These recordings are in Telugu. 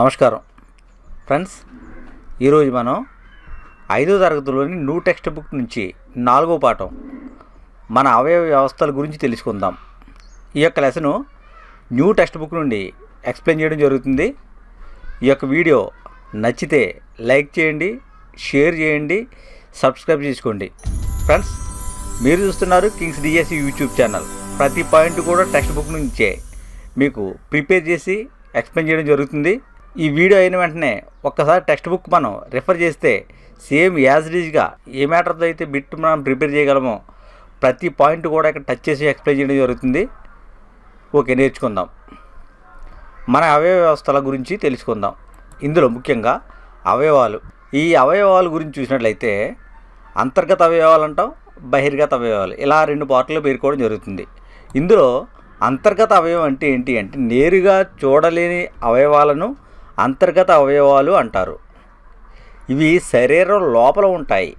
నమస్కారం. ఫ్రెండ్స్ ఈరోజు మనం ఐదో తరగతిలోని న్యూ టెక్స్ట్ బుక్ నుంచి నాలుగో పాఠం మన అవయవ వ్యవస్థల గురించి తెలుసుకుందాం. ఈ యొక్క లెసను న్యూ టెక్స్ట్ బుక్ నుండి ఎక్స్ప్లెయిన్ చేయడం జరుగుతుంది. ఈ యొక్క వీడియో నచ్చితే లైక్ చేయండి షేర్ చేయండి సబ్స్క్రైబ్ చేసుకోండి. ఫ్రెండ్స్ మీరు చూస్తున్నారు కింగ్స్ డిఎస్సి యూట్యూబ్ ఛానల్. ప్రతి పాయింట్ కూడా టెక్స్ట్ బుక్ నుంచే మీకు ప్రిపేర్ చేసి ఎక్స్ప్లెయిన్ చేయడం జరుగుతుంది. ఈ వీడియో అయిన వెంటనే ఒక్కసారి టెక్స్ట్ బుక్ మనం రిఫర్ చేస్తే సేమ్ యాజ్ డీజ్గా ఏ మ్యాటర్తో అయితే బిట్ మనం ప్రిపేర్ చేయగలమో ప్రతి పాయింట్ కూడా ఇక్కడ టచ్ చేసి ఎక్స్ప్లెయిన్ చేయడం జరుగుతుంది. ఓకే నేర్చుకుందాం. మన అవయవ వ్యవస్థల గురించి తెలుసుకుందాం. ఇందులో ముఖ్యంగా అవయవాలు. ఈ అవయవాల గురించి చూసినట్లయితే అంతర్గత అవయవాలు అంటాం బహిర్గత అవయవాలు. ఇలా రెండు పార్ట్లో పేర్కోవడం జరుగుతుంది. ఇందులో అంతర్గత అవయవం అంటే ఏంటి అంటే నేరుగా చూడలేని అవయవాలను అంతర్గత అవయవాలు అంటారు. ఇవి శరీరం లోపల ఉంటాయి.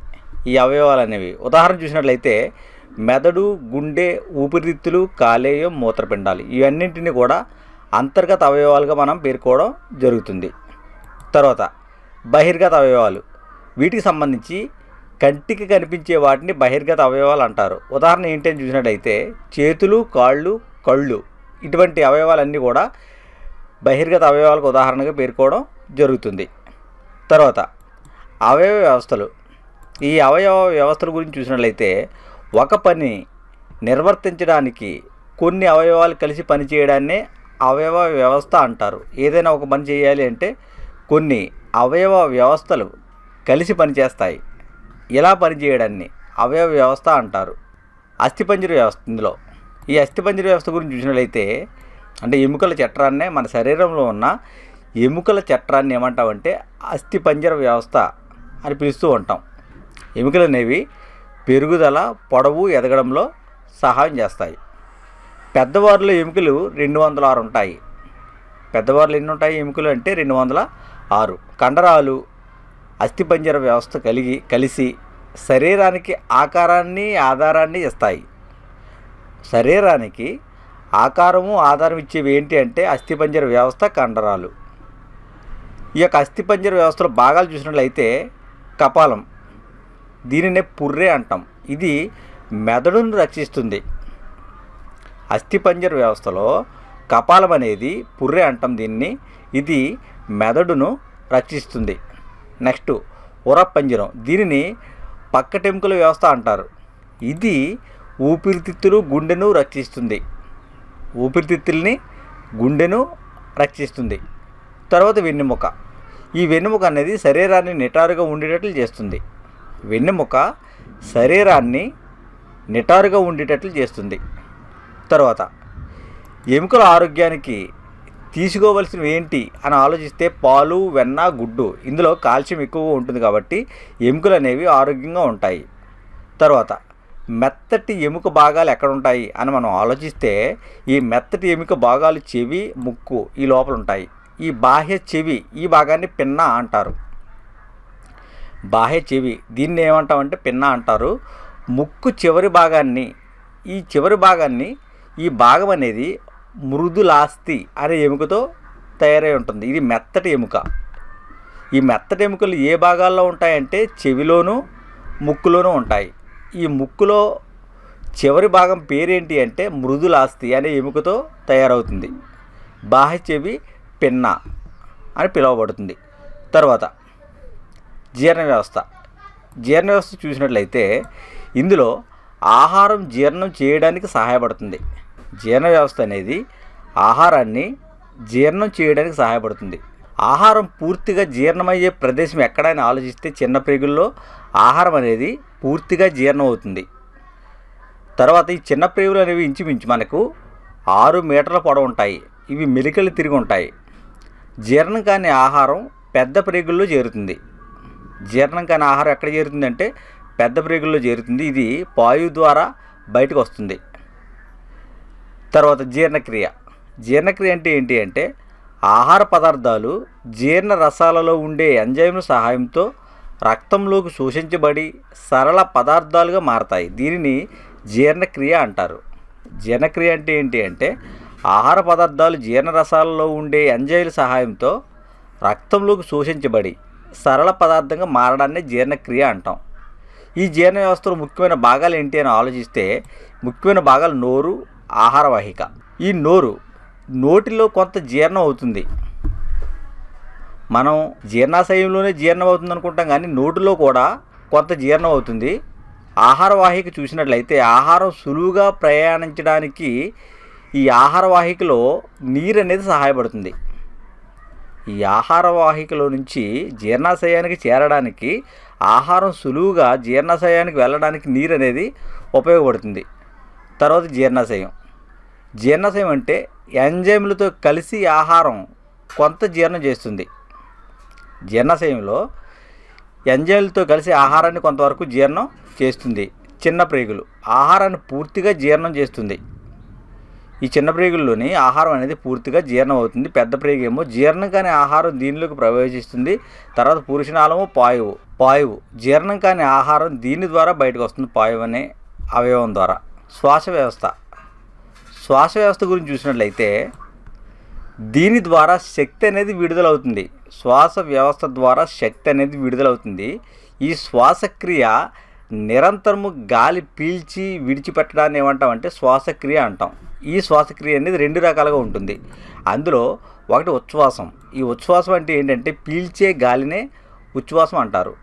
ఈ అవయవాలు అనేవి ఉదాహరణ చూసినట్లయితే మెదడు గుండె ఊపిరితిత్తులు కాలేయం మూత్రపిండాలు ఇవన్నింటినీ కూడా అంతర్గత అవయవాలుగా మనం పేర్కోవడం జరుగుతుంది. తర్వాత బహిర్గత అవయవాలు. వీటికి సంబంధించి కంటికి కనిపించే వాటిని బహిర్గత అవయవాలు అంటారు. ఉదాహరణ ఏంటని చూసినట్లయితే చేతులు కాళ్ళు కళ్ళు ఇటువంటి అవయవాలన్నీ కూడా బహిర్గత అవయవాలకు ఉదాహరణగా పేర్కోవడం జరుగుతుంది. తర్వాత అవయవ వ్యవస్థలు. ఈ అవయవ వ్యవస్థల గురించి చూసినట్లయితే ఒక పని నిర్వర్తించడానికి కొన్ని అవయవాలు కలిసి పనిచేయడాన్నే అవయవ వ్యవస్థ అంటారు. ఏదైనా ఒక పని చేయాలి అంటే కొన్ని అవయవ వ్యవస్థలు కలిసి పనిచేస్తాయి. ఇలా పనిచేయడాన్ని అవయవ వ్యవస్థ అంటారు. అస్థిపంజర వ్యవస్థ ఇందులో. ఈ అస్థిపంజర వ్యవస్థ గురించి చూసినట్లయితే అంటే ఎముకల చట్రాన్నే మన శరీరంలో ఉన్న ఎముకల చట్రాన్ని ఏమంటామంటే అస్థిపంజర వ్యవస్థ అని పిలుస్తూ ఉంటాం. ఎముకలు అనేవి పెరుగుదల పొడవు ఎదగడంలో సహాయం చేస్తాయి. పెద్దవారిలో ఎముకలు రెండు వందల ఆరు ఉంటాయి. పెద్దవారిలో ఎన్ని ఉంటాయి ఎముకలు అంటే రెండు వందల ఆరు. కండరాలు అస్థిపంజర వ్యవస్థ కలిగి కలిసి శరీరానికి ఆకారాన్ని ఆధారాన్ని ఇస్తాయి. శరీరానికి ఆకారము ఆధారం ఇచ్చేవి ఏంటి అంటే అస్థిపంజర వ్యవస్థ కండరాలు. ఈ యొక్క అస్థిపంజర వ్యవస్థలో భాగాలు చూసినట్లయితే కపాలం దీనినే పుర్రె అంటాం. ఇది మెదడును రక్షిస్తుంది. అస్థిపంజర వ్యవస్థలో కపాలం అనేది పుర్రె అంటాం దీన్ని. ఇది మెదడును రక్షిస్తుంది. నెక్స్ట్ ఉరపంజరం దీనిని పక్కటెముకల వ్యవస్థ అంటారు. ఇది ఊపిరితిత్తులు గుండెను రక్షిస్తుంది. ఊపిరితిత్తుల్ని గుండెను రక్షిస్తుంది. తర్వాత వెన్నెముక. ఈ వెన్నెముక అనేది శరీరాన్ని నిటారుగా ఉండేటట్లు చేస్తుంది. వెన్నెముక శరీరాన్ని నిటారుగా ఉండేటట్లు చేస్తుంది. తర్వాత ఎముకల ఆరోగ్యానికి తీసుకోవలసినవి ఏంటి అని ఆలోచిస్తే పాలు వెన్న గుడ్డు. ఇందులో కాల్షియం ఎక్కువగా ఉంటుంది కాబట్టి ఎముకలు అనేవి ఆరోగ్యంగా ఉంటాయి. తర్వాత మెత్తటి ఎముక భాగాలు ఎక్కడ ఉంటాయి అని మనం ఆలోచిస్తే ఈ మెత్తటి ఎముక భాగాలు చెవి ముక్కు ఈ లోపల ఉంటాయి. ఈ బాహ్య చెవి ఈ భాగాన్ని పిన్న అంటారు. బాహ్య చెవి దీన్ని ఏమంటామంటే పిన్న అంటారు. ముక్కు చివరి భాగాన్ని ఈ చివరి భాగాన్ని ఈ భాగం అనేది మృదులాస్తి అనే ఎముకతో తయారై ఉంటుంది. ఇది మెత్తటి ఎముక. ఈ మెత్తటి ఎముకలు ఏ భాగాల్లో ఉంటాయంటే చెవిలోనూ ముక్కులోనూ ఉంటాయి. ఈ ముక్కులో చివరి భాగం పేరేంటి అంటే మృదులాస్తి అనే ఎముకతో తయారవుతుంది. బాహ్య చెవి పిన్న అని పిలువబడుతుంది. తర్వాత జీర్ణ వ్యవస్థ జీర్ణ వ్యవస్థ చూసినట్లయితే ఇందులో ఆహారం జీర్ణం చేయడానికి సహాయపడుతుంది. జీర్ణ వ్యవస్థ అనేది ఆహారాన్ని జీర్ణం చేయడానికి సహాయపడుతుంది. ఆహారం పూర్తిగా జీర్ణమయ్యే ప్రదేశం ఎక్కడైనా ఆలోచిస్తే చిన్న ప్రేగుల్లో ఆహారం అనేది పూర్తిగా జీర్ణం అవుతుంది తర్వాత ఈ చిన్న ప్రేగులు అనేవి ఇంచుమించు మనకు ఆరు మీటర్ల పొడవు ఉంటాయి. ఇవి మెలికలు తిరిగి ఉంటాయి. జీర్ణం కాని ఆహారం పెద్ద ప్రేగుల్లో చేరుతుంది. జీర్ణం కాని ఆహారం ఎక్కడ చేరుతుందంటే పెద్ద ప్రేగుల్లో చేరుతుంది. ఇది పాయు ద్వారా బయటకు వస్తుంది. తర్వాత జీర్ణక్రియ. జీర్ణక్రియ అంటే ఏంటి అంటే ఆహార పదార్థాలు జీర్ణ రసాలలో ఉండే ఎంజైమ్ సహాయంతో రక్తంలోకి శోషించబడి సరళ పదార్థాలుగా మారతాయి. దీనిని జీర్ణక్రియ అంటారు. జీర్ణక్రియ అంటే ఏంటి అంటే ఆహార పదార్థాలు జీర్ణరసాలలో ఉండే ఎంజైల సహాయంతో రక్తంలోకి శోషించబడి సరళ పదార్థంగా మారడాన్ని జీర్ణక్రియ అంటాం. ఈ జీర్ణ వ్యవస్థలో ముఖ్యమైన భాగాలు ఏంటి అని ఆలోచిస్తే ముఖ్యమైన భాగాలు నోరు ఆహార వాహిక. ఈ నోరు నోటిలో కొంత జీర్ణం అవుతుంది. మనం జీర్ణాశయంలోనే జీర్ణం అవుతుంది అనుకుంటాం కానీ నోటిలో కూడా కొంత జీర్ణం అవుతుంది ఆహార వాహిక చూసినట్లయితే ఆహారం సులువుగా ప్రయాణించడానికి ఈ ఆహార వాహికలో నీరు అనేది సహాయపడుతుంది. ఈ ఆహార వాహికలో నుంచి జీర్ణాశయానికి చేరడానికి ఆహారం సులువుగా జీర్ణాశయానికి వెళ్ళడానికి నీరు అనేది ఉపయోగపడుతుంది. తర్వాత జీర్ణాశయం. జీర్ణాశయం అంటే ఎంజైములతో కలిసి ఆహారం కొంత జీర్ణం చేస్తుంది. జీర్ణశయంలో ఎంజైమ్లతో కలిసి ఆహారాన్ని కొంతవరకు జీర్ణం చేస్తుంది చిన్న ప్రేగులు. ఆహారాన్ని పూర్తిగా జీర్ణం చేస్తుంది. ఈ చిన్న ప్రేగుల్లోని ఆహారం అనేది పూర్తిగా జీర్ణం అవుతుంది. పెద్ద ప్రేగు ఏమో జీర్ణం కాని ఆహారం దీనిలోకి ప్రవేశిస్తుంది. తర్వాత పురుషనాళము పాయువు. పాయువు. జీర్ణం కాని ఆహారం దీని ద్వారా బయటకు వస్తుంది. పాయువు అనే అవయవం ద్వారా. శ్వాస వ్యవస్థ. శ్వాస వ్యవస్థ గురించి చూసినట్లయితే దీని ద్వారా శక్తి అనేది విడుదలవుతుంది. శ్వాస వ్యవస్థ ద్వారా శక్తి అనేది విడుదలవుతుంది. ఈ శ్వాసక్రియ నిరంతరము గాలి పీల్చి విడిచిపెట్టడాన్ని ఏమంటామంటే శ్వాసక్రియ అంటాం. ఈ శ్వాసక్రియ అనేది రెండు రకాలుగా ఉంటుంది. అందులో ఒకటి ఉచ్ఛ్వాసం. ఈ ఉచ్ఛ్వాసం అంటే ఏంటంటే పీల్చే గాలినే ఉచ్ఛ్వాసం అంటారు.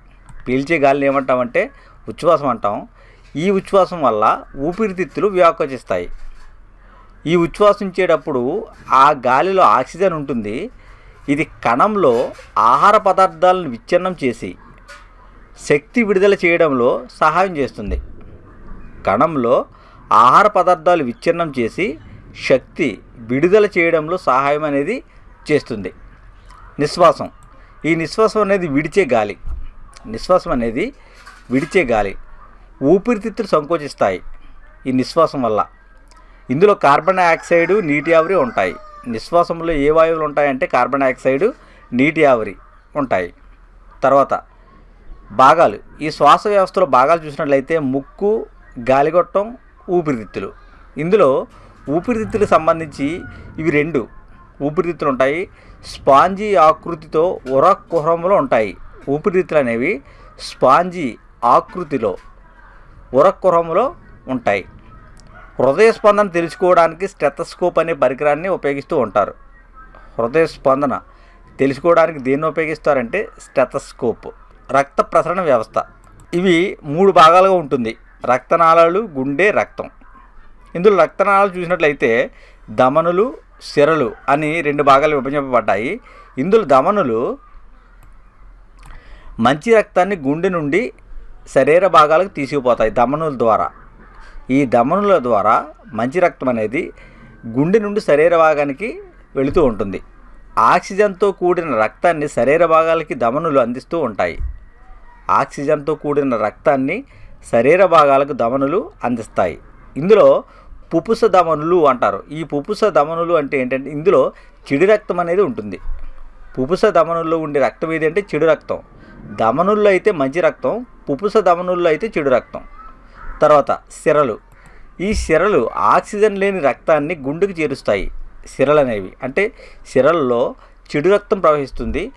పీల్చే గాలిని ఏమంటామంటే ఉచ్ఛ్వాసం అంటాం. ఈ ఉచ్ఛ్వాసం వల్ల ఊపిరితిత్తులు వ్యాకోచిస్తాయి. ఈ ఉచ్ఛ్వాసం ఉచ్ఛ్వాసించేటప్పుడు ఆ గాలిలో ఆక్సిజన్ ఉంటుంది. ఇది కణంలో ఆహార పదార్థాలను విచ్ఛిన్నం చేసి శక్తి విడుదల చేయడంలో సహాయం చేస్తుంది. కణంలో ఆహార పదార్థాలు విచ్ఛిన్నం చేసి శక్తి విడుదల చేయడంలో సహాయం అనేది చేస్తుంది. నిశ్వాసం. ఈ నిశ్వాసం అనేది విడిచే గాలి. నిశ్వాసం అనేది విడిచే గాలి. ఊపిరితిత్తులు సంకోచిస్తాయి ఈ నిశ్వాసం వల్ల. ఇందులో కార్బన్ డయాక్సైడ్ నీటి ఆవిరి ఉంటాయి. నిశ్వాసంలో ఏ వాయువులు ఉంటాయంటే కార్బన్ డయాక్సైడ్ నీటి ఆవిరి ఉంటాయి. తర్వాత భాగాలు. ఈ శ్వాస వ్యవస్థలో భాగాలు చూసినట్లయితే ముక్కు గాలిగొట్టం ఊపిరితిత్తులు. ఇందులో ఊపిరితిత్తులకు సంబంధించి ఇవి రెండు ఊపిరితిత్తులు ఉంటాయి. స్పాంజీ ఆకృతితో ఉర కుహరంలో ఉంటాయి. ఊపిరితిత్తులు అనేవి స్పాంజీ ఆకృతిలో ఉరకురంలో ఉంటాయి. హృదయ స్పందన తెలుసుకోవడానికి స్టెతస్కోప్ అనే పరికరాన్ని ఉపయోగిస్తూ ఉంటారు. హృదయ స్పందన తెలుసుకోవడానికి దేన్ని ఉపయోగిస్తారంటే స్టెతస్కోప్ రక్త ప్రసరణ వ్యవస్థ. ఇవి మూడు భాగాలుగా ఉంటుంది. రక్తనాళాలు గుండె రక్తం. ఇందులో రక్తనాళాలు చూసినట్లయితే దమనులు సిరలు అని రెండు భాగాలు విభజింపబడ్డాయి. ఇందులో దమనులు మంచి రక్తాన్ని గుండె నుండి శరీర భాగాలకు తీసుకుపోతాయి దమనుల ద్వారా. ఈ దమనుల ద్వారా మంచి రక్తం అనేది గుండె నుండి శరీర భాగానికి వెళుతూ ఉంటుంది. ఆక్సిజన్తో కూడిన రక్తాన్ని శరీర భాగాలకి దమనులు అందిస్తూ ఉంటాయి. ఆక్సిజన్తో కూడిన రక్తాన్ని శరీర భాగాలకు దమనులు అందిస్తాయి. ఇందులో పుపుస ధమనులు అంటారు. ఈ పుపుస దమనులు అంటే ఏంటంటే ఇందులో చెడు రక్తం అనేది ఉంటుంది. పుపుస ధమనుల్లో ఉండే రక్తం ఏది అంటే చెడు రక్తం. దమనుల్లో అయితే మంచి రక్తం పుపుస దమనుల్లో అయితే చెడు రక్తం. తర్వాత సిరలు. ఈ సిరలు ఆక్సిజన్ లేని రక్తాన్ని గుండెకు చేరుస్తాయి. సిరలు అనేవి అంటే సిరల్లో చెడు రక్తం ప్రవహిస్తుంది.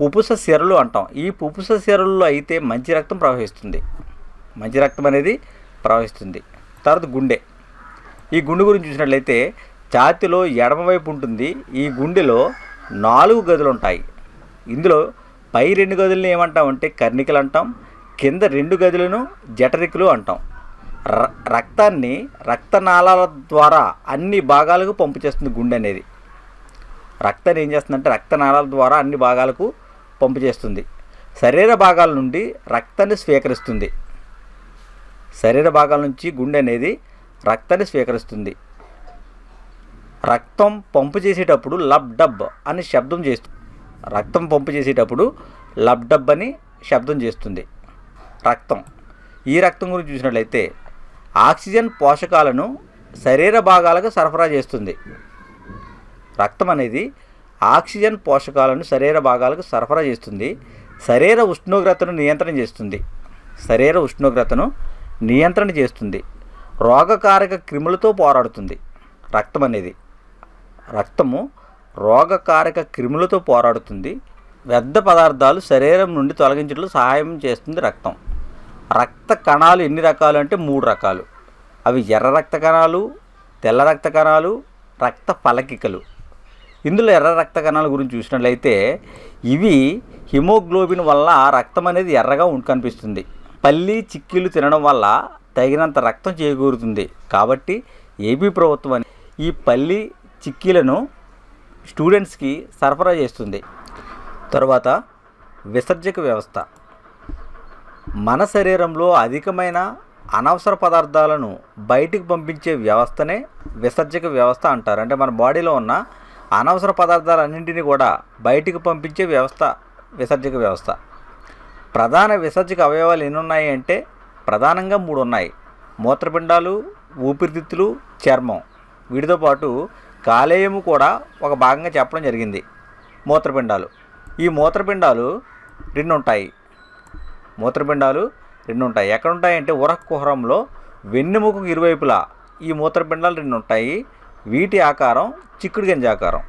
పుపుస సిరలు అంటాం. ఈ పుపుస సిరల్లో అయితే మంచి రక్తం ప్రవహిస్తుంది. మంచి రక్తం అనేది ప్రవహిస్తుంది. తర్వాత గుండె. ఈ గుండె గురించి చూసినట్లయితే ఛాతిలో ఎడమవైపు ఉంటుంది. ఈ గుండెలో నాలుగు గదులు ఉంటాయి. ఇందులో పై రెండు గదులను ఏమంటామంటే కర్ణికలు అంటాం. కింద రెండు గదులను జఠరికులు అంటాం. ర- రక్తాన్ని రక్తనాళాల ద్వారా అన్ని భాగాలకు పంపు చేస్తుంది గుండె అనేది. రక్తాన్ని ఏం చేస్తుందంటే రక్తనాళాల ద్వారా అన్ని భాగాలకు పంపు చేస్తుంది. శరీర భాగాల నుండి రక్తాన్ని స్వీకరిస్తుంది. శరీర భాగాల నుంచి గుండె అనేది రక్తాన్ని స్వీకరిస్తుంది. రక్తం పంపు చేసేటప్పుడు లబ్ డబ్ అని శబ్దం చేస్తుంది రక్తం పంపు చేసేటప్పుడు లబ్ డబ్ అని శబ్దం చేస్తుంది. రక్తం. ఈ రక్తం గురించి చూసినట్లయితే ఆక్సిజన్ పోషకాలను శరీర భాగాలకు సరఫరా చేస్తుంది. రక్తం అనేది ఆక్సిజన్ పోషకాలను శరీర భాగాలకు సరఫరా చేస్తుంది. శరీర ఉష్ణోగ్రతను నియంత్రణ చేస్తుంది. శరీర ఉష్ణోగ్రతను నియంత్రణ చేస్తుంది. రోగకారక క్రిములతో పోరాడుతుంది. రక్తం అనేది రక్తము రోగకారక క్రిములతో పోరాడుతుంది. వ్యర్థ పదార్థాలు శరీరం నుండి తొలగించడంలో సహాయం చేస్తుంది రక్తం. రక్త కణాలు ఎన్ని రకాలు అంటే మూడు రకాలు. అవి ఎర్ర రక్త కణాలు తెల్ల రక్త కణాలు రక్త ఫలకికలు. ఇందులో ఎర్ర రక్త కణాల గురించి చూసినట్లయితే ఇవి హిమోగ్లోబిన్ వల్ల రక్తం అనేది ఎర్రగా ఉండి కనిపిస్తుంది. పల్లి చిక్కీలు తినడం వల్ల తగినంత రక్తం చేకూరుతుంది. కాబట్టి ఏపీ ప్రభుత్వం ఈ పల్లి చిక్కీలను స్టూడెంట్స్కి సరఫరా చేస్తుంది. తర్వాత విసర్జక వ్యవస్థ. మన శరీరంలో అధికమైన అనవసర పదార్థాలను బయటికి పంపించే వ్యవస్థనే విసర్జక వ్యవస్థ అంటారు. అంటే మన బాడీలో ఉన్న అనవసర పదార్థాలన్నింటినీ కూడా బయటికి పంపించే వ్యవస్థ విసర్జక వ్యవస్థ. ప్రధాన విసర్జక అవయవాలు ఎన్ని ఉన్నాయి అంటే ప్రధానంగా మూడు ఉన్నాయి మూత్రపిండాలు ఊపిరితిత్తులు చర్మం. వీటితో పాటు కాలేయము కూడా ఒక భాగంగా చెప్పడం జరిగింది. మూత్రపిండాలు. ఈ మూత్రపిండాలు రెండు ఉంటాయి మూత్రపిండాలు రెండు ఉంటాయి ఎక్కడ ఉంటాయంటే ఉరక్ కుహరంలో వెన్నెముకకు ఇరువైపులా ఈ మూత్రపిండాలు రెండు ఉంటాయి వీటి ఆకారం చిక్కుడు గింజ ఆకారం.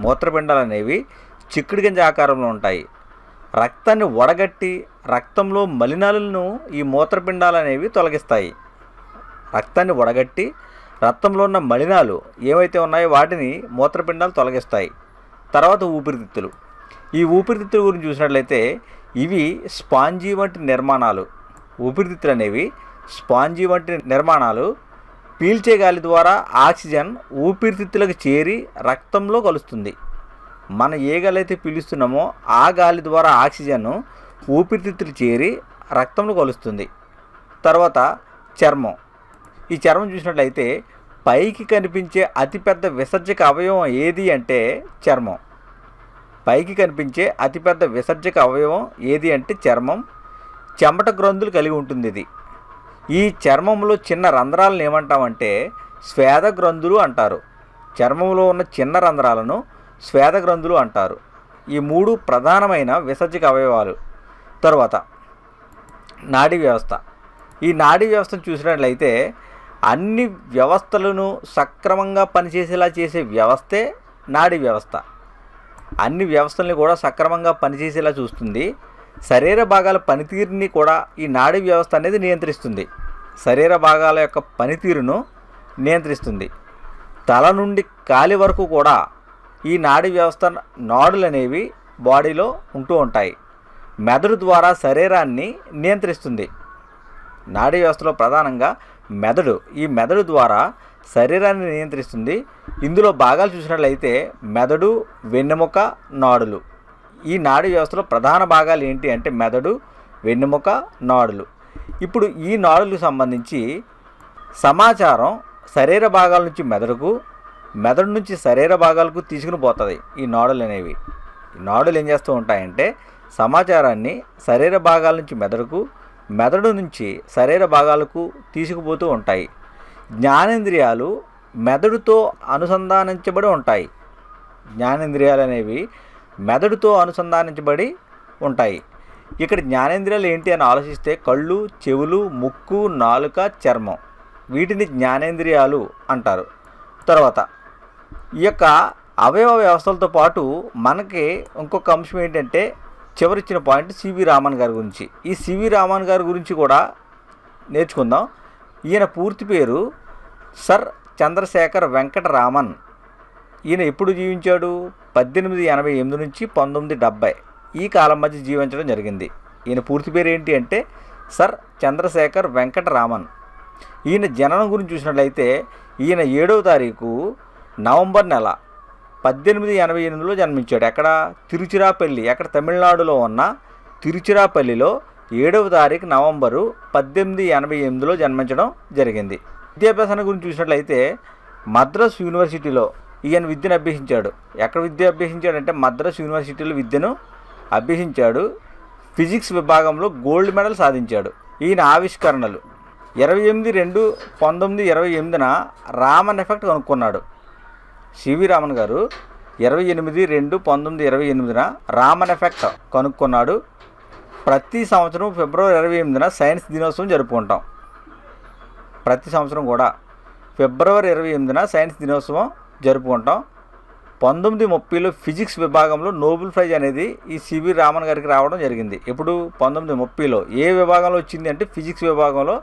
మూత్రపిండాలు అనేవి చిక్కుడు గింజ ఆకారంలో ఉంటాయి. రక్తాన్ని వడగట్టి రక్తంలో మలినాలను ఈ మూత్రపిండాలు అనేవి తొలగిస్తాయి. రక్తాన్ని వడగట్టి రక్తంలో ఉన్న మలినాలు ఏవైతే ఉన్నాయో వాటిని మూత్రపిండాలు తొలగిస్తాయి. తర్వాత ఊపిరితిత్తులు. ఈ ఊపిరితిత్తుల గురించి చూసినట్లయితే ఇవి స్పాంజీ వంటి నిర్మాణాలు. ఊపిరితిత్తులు అనేవి స్పాంజీ వంటి నిర్మాణాలు. పీల్చే గాలి ద్వారా ఆక్సిజన్ ఊపిరితిత్తులకు చేరి రక్తంలో కలుస్తుంది. మన ఏ గాలి అయితే పీలుస్తున్నామో ఆ గాలి ద్వారా ఆక్సిజన్ ఊపిరితిత్తులు చేరి రక్తంలో కలుస్తుంది. తర్వాత చర్మం. ఈ చర్మం చూసినట్లయితే పైకి కనిపించే అతిపెద్ద విసర్జక అవయవం ఏది అంటే చర్మం. పైకి కనిపించే అతిపెద్ద విసర్జక అవయవం ఏది అంటే చర్మం. చెమట గ్రంథులు కలిగి ఉంటుంది ఇది. ఈ చర్మంలో చిన్న రంధ్రాలను ఏమంటామంటే స్వేద గ్రంథులు అంటారు. చర్మంలో ఉన్న చిన్న రంధ్రాలను స్వేద గ్రంథులు అంటారు. ఈ మూడు ప్రధానమైన విసర్జక అవయవాలు. తరువాత నాడీ వ్యవస్థ. ఈ నాడీ వ్యవస్థను చూసినట్లయితే అన్ని వ్యవస్థలను సక్రమంగా పనిచేసేలా చేసే వ్యవస్థే నాడీ వ్యవస్థ. అన్ని వ్యవస్థల్ని కూడా సక్రమంగా పనిచేసేలా చూస్తుంది. శరీర భాగాల పనితీరుని కూడా ఈ నాడీ వ్యవస్థ అనేది నియంత్రిస్తుంది. శరీర భాగాల యొక్క పనితీరును నియంత్రిస్తుంది. తల నుండి కాలి వరకు కూడా ఈ నాడీ వ్యవస్థ నాడులు అనేవి బాడీలో ఉంటూ ఉంటాయి. మెదడు ద్వారా శరీరాన్ని నియంత్రిస్తుంది. నాడీ వ్యవస్థలో ప్రధానంగా మెదడు ఈ మెదడు ద్వారా శరీరాన్ని నియంత్రిస్తుంది. ఇందులో భాగాలు చూసినట్లయితే మెదడు వెన్నెముక నాడులు. ఈ నాడు వ్యవస్థలో ప్రధాన భాగాలు ఏంటి అంటే మెదడు వెన్నెముక నాడులు. ఇప్పుడు ఈ నాడులకు సంబంధించి సమాచారం శరీర భాగాల నుంచి మెదడుకు మెదడు నుంచి శరీర భాగాలకు తీసుకుని పోతుంది ఈ నాడులు అనేవి. ఈ నాడులు ఏం చేస్తూ ఉంటాయంటే సమాచారాన్ని శరీర భాగాల నుంచి మెదడుకు మెదడు నుంచి శరీర భాగాలకు తీసుకుపోతూ ఉంటాయి. జ్ఞానేంద్రియాలు మెదడుతో అనుసంధానించబడి ఉంటాయి. జ్ఞానేంద్రియాలు అనేవి మెదడుతో అనుసంధానించబడి ఉంటాయి. ఇక్కడ జ్ఞానేంద్రియాలు ఏంటి అని ఆలోచిస్తే కళ్ళు చెవులు ముక్కు నాలుక చర్మం వీటిని జ్ఞానేంద్రియాలు అంటారు. తర్వాత ఈ యొక్క అవయవ వ్యవస్థలతో పాటు మనకి ఇంకొక అంశం ఏంటంటే చివరిచ్చిన పాయింట్ సివి రామన్ గారి గురించి. ఈ సివి రామన్ గారి గురించి కూడా నేర్చుకుందాం. ఈయన పూర్తి పేరు సర్ చంద్రశేఖర్ వెంకటరామన్. ఈయన ఎప్పుడు జీవించాడు? పద్దెనిమిది ఎనభై ఎనిమిది నుంచి పంతొమ్మిది డెబ్బై ఈ కాలం మధ్య జీవించడం జరిగింది. ఈయన పూర్తి పేరు ఏంటి అంటే సర్ చంద్రశేఖర్ వెంకటరామన్. ఈయన జననం గురించి చూసినట్లయితే ఈయన ఏడవ తారీఖు నవంబర్ నెల పద్దెనిమిది ఎనభై ఎనిమిదిలో జన్మించాడు. ఎక్కడ? తిరుచిరాపల్లి. ఎక్కడ? తమిళనాడులో ఉన్న తిరుచిరాపల్లిలో ఏడవ తారీఖు నవంబరు పద్దెనిమిది ఎనభై ఎనిమిదిలో జన్మించడం జరిగింది. విద్యాభ్యాసాన్ని గురించి చూసినట్లయితే మద్రాస్ యూనివర్సిటీలో ఈయన విద్యను అభ్యసించాడు. ఎక్కడ విద్య అభ్యసించాడంటే మద్రాస్ యూనివర్సిటీలో విద్యను అభ్యసించాడు. ఫిజిక్స్ విభాగంలో గోల్డ్ మెడల్ సాధించాడు. ఈయన ఆవిష్కరణలు. ఇరవై ఎనిమిది రెండు పంతొమ్మిది ఇరవై ఎనిమిదిన రామన్ ఎఫెక్ట్ కనుక్కున్నాడు. సివి రామన్ గారు ఇరవై ఎనిమిది రెండు పంతొమ్మిది ఇరవై ఎనిమిదిన రామన్ ఎఫెక్ట్ కనుక్కున్నాడు. ప్రతి సంవత్సరం ఫిబ్రవరి ఇరవై ఎనిమిదిన సైన్స్ దినోత్సవం జరుపుకుంటాం. ప్రతి సంవత్సరం కూడా ఫిబ్రవరి ఇరవై ఎనిమిదిన సైన్స్ దినోత్సవం జరుపుకుంటాం. పంతొమ్మిది ముప్పైలో ఫిజిక్స్ విభాగంలో నోబెల్ ప్రైజ్ అనేది ఈ సివి రామన్ గారికి రావడం జరిగింది. ఇప్పుడు పంతొమ్మిది ముప్పైలో ఏ విభాగంలో వచ్చింది అంటే ఫిజిక్స్ విభాగంలో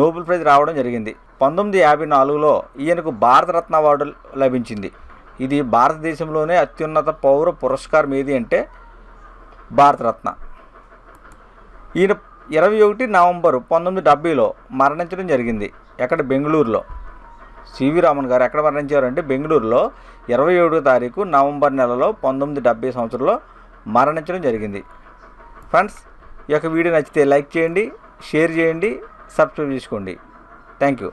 నోబెల్ ప్రైజ్ రావడం జరిగింది. పంతొమ్మిది యాభై నాలుగులో ఈయనకు భారతరత్న అవార్డు లభించింది. ఇది భారతదేశంలోనే అత్యున్నత పౌర పురస్కారం ఏది అంటే భారతరత్న. ఈయన ఇరవై ఒకటి నవంబర్ పంతొమ్మిది డెబ్బైలో మరణించడం జరిగింది. ఎక్కడ? బెంగళూరులో. సివి రామన్ గారు ఎక్కడ మరణించారంటే బెంగళూరులో ఇరవై ఏడో తారీఖు నవంబర్ నెలలో పంతొమ్మిది డెబ్బై సంవత్సరంలో మరణించడం జరిగింది. ఫ్రెండ్స్ ఈ యొక్క వీడియో నచ్చితే లైక్ చేయండి షేర్ చేయండి సబ్స్క్రైబ్ చేసుకోండి. Thank you.